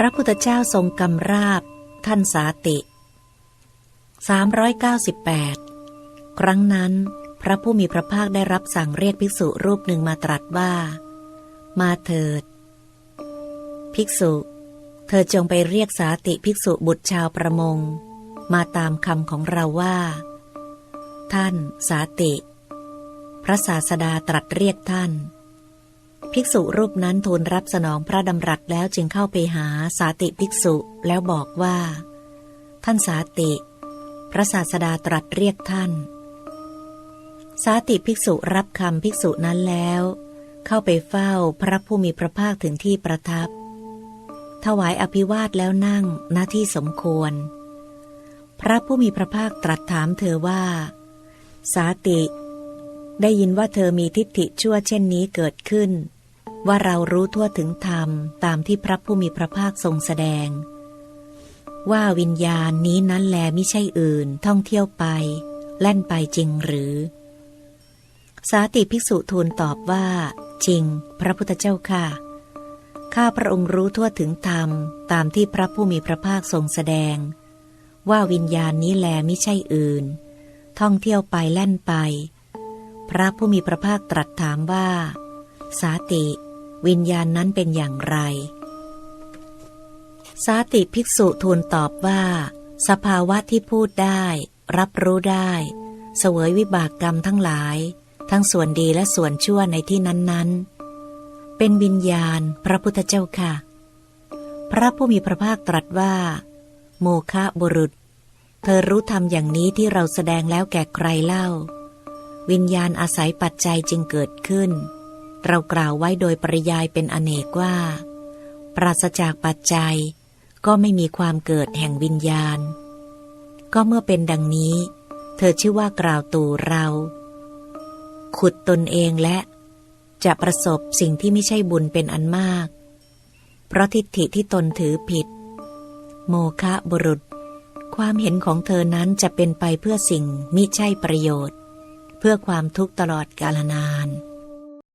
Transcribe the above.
พระพุทธเจ้าทรงกำราบ ท่านสาติ 398 ครั้งนั้น พระผู้มีพระภาคได้รับสั่งเรียกภิกษุรูปหนึ่งมาตรัสว่า มาเถิด ภิกษุ เธอจงไปเรียกสาติภิกษุบุตรชาวประมง มาตามคำของเราว่า ท่าน สาติ พระศาสดาตรัสเรียกท่าน ภิกษุรูปนั้นทูลรับสนองพระดำรัสแล้วจึงเข้าไปหาสาติภิกษุแล้วบอกว่า ท่านสาติ พระศาสดาตรัสเรียกท่าน สาติภิกษุรับคำภิกษุนั้นแล้ว เข้าไปเฝ้าพระผู้มีพระภาคถึงที่ประทับ ถวายอภิวาทแล้วนั่งหน้าที่สมควร พระผู้มีพระภาคตรัสถามเธอว่า สาติ ได้ยินว่าเธอมีทิฏฐิชั่วเช่นนี้เกิดขึ้น ว่าเรารู้ทั่วถึงธรรมตามที่พระผู้มีพระภาคทรงแสดง ว่าวิญญาณนี้นั้นแลไม่ใช่อื่น ท่องเที่ยวไป แล่นไปจริงหรือ สาติภิกษุทูลตอบว่า จริง พระพุทธเจ้าค่ะ ข้าพระองค์รู้ทั่วถึงธรรมตามที่พระผู้มีพระภาคทรงแสดง ว่าวิญญาณนี้แลไม่ใช่อื่น ท่องเที่ยวไปแล่นไป พระผู้มีพระภาคตรัสถามว่า สาติ วิญญาณนั้นเป็นอย่างไร สาติภิกษุทูลตอบว่า สภาวะที่พูดได้ รับรู้ได้ เสวยวิบากกรรมทั้งหลาย ทั้งส่วนดีและส่วนชั่วในที่นั้นๆ เป็นวิญญาณพระพุทธเจ้าค่ะ พระผู้มีพระภาคตรัสว่า โมคะบุรุษ เธอรู้ธรรมอย่างนี้ที่เราแสดงแล้วแก่ใครเล่า วิญญาณอาศัยปัจจัยจึงเกิดขึ้น เรากล่าวไว้โดยปริยายเป็นอเนกว่า ปราศจากปัจจัย ก็ไม่มีความเกิดแห่งวิญญาณ ก็เมื่อเป็นดังนี้ เธอชื่อว่ากล่าวตู่เรา ขุดตนเองและจะประสบสิ่งที่ไม่ใช่บุญเป็นอันมาก เพราะทิฏฐิที่ตนถือผิด โมคะบุรุษ ความเห็นของเธอนั้นจะเป็นไปเพื่อสิ่งมิใช่ประโยชน์ เพื่อความทุกข์ตลอดกาลนาน